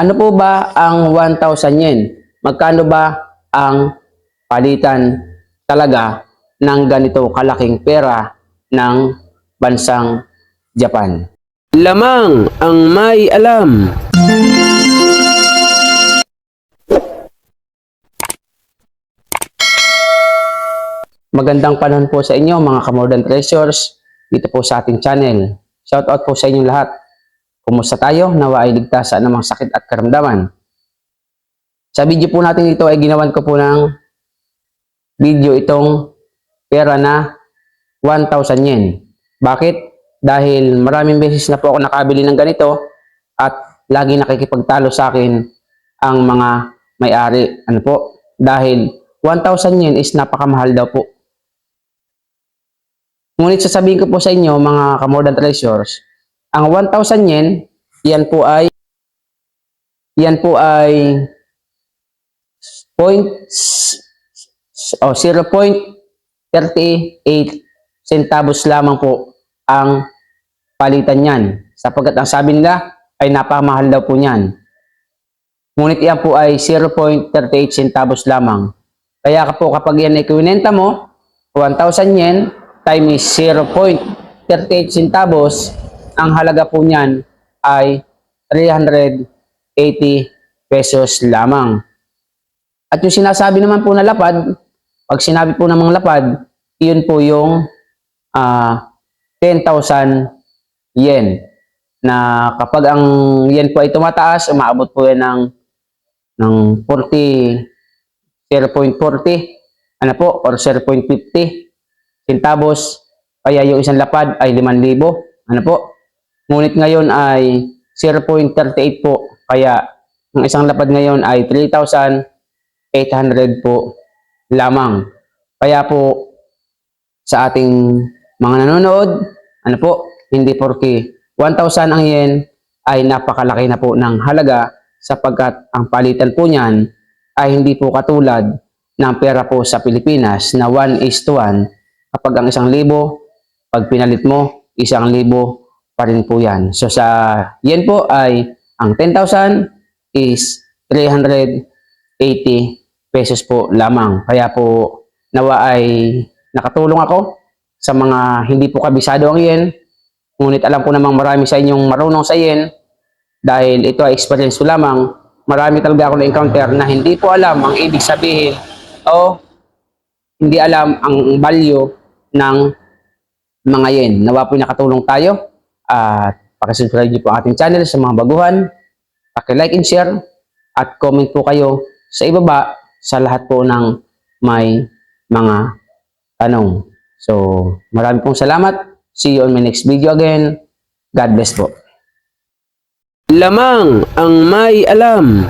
Ano po ba ang 1,000 yen? Magkano ba ang palitan talaga ng ganito kalaking pera ng bansang Japan? Lamang ang may alam. Magandang panahon po sa inyo mga Kamordan Treasures dito po sa ating channel. Shoutout po sa inyong lahat. Kumusta tayo? Nawa ay ligtas sa anumang sakit at karamdaman. Sa video po natin ito ay ginawan ko po ng video itong pera na 1,000 yen. Bakit? Dahil maraming beses na po ako nakabili ng ganito at lagi nakikipagtalo sa akin ang mga may-ari. Ano po? Dahil 1,000 yen is napakamahal daw po. Ngunit sasabihin ko po sa inyo mga kamordan treasures, ang 1,000 yen, yan po ay yan po ay point oh, 0.38 centavos lamang po ang palitan niyan. Sapagkat ang sabi nila ay napakamahal daw po niyan. Ngunit yan po ay 0.38 centavos lamang. Kaya po kapag yan ay kiwinenta mo, 1,000 yen times 0.38 centavos, ang halaga po niyan ay 380 pesos lamang. At yung sinasabi naman po na lapad, pag sinabi po ng mga lapad, iyon po yung ah, 10,000 yen. Na kapag ang yen po ay tumataas, umaabot po yan ng, ng 40, 0.40, ano po, or 0.50 centavos. Kaya yung isang lapad ay 5,000. Ano po? Ngunit ngayon ay 0.38 po. Kaya ang isang lapad ngayon ay 3,800 po lamang. Kaya po sa ating mga nanonood, ano po, hindi porke 1,000 ang yen ay napakalaki na po ng halaga sapagkat ang palitan po niyan ay hindi po katulad ng pera po sa Pilipinas na 1 is to 1 kapag ang isang libo, pag pinalit mo, isang libo pa rin po yan. So sa yen po ay ang 10,000 is 380 pesos po lamang. Kaya po nawa ay nakatulong ako sa mga hindi po kabisado ang yen. Ngunit alam ko namang marami sa inyong marunong sa yen dahil ito ay experience ko lamang. Marami talaga ako na-encounter na hindi po alam ang ibig sabihin o hindi alam ang value ng mga yen. Nawa po nakatulong tayo at pakisubscribe niyo po ang ating channel sa mga baguhan. Paki-like and share at comment po kayo sa ibaba sa lahat po ng may mga tanong. So, marami pong salamat. See you on my next video again. God bless po. Lamang ang may alam.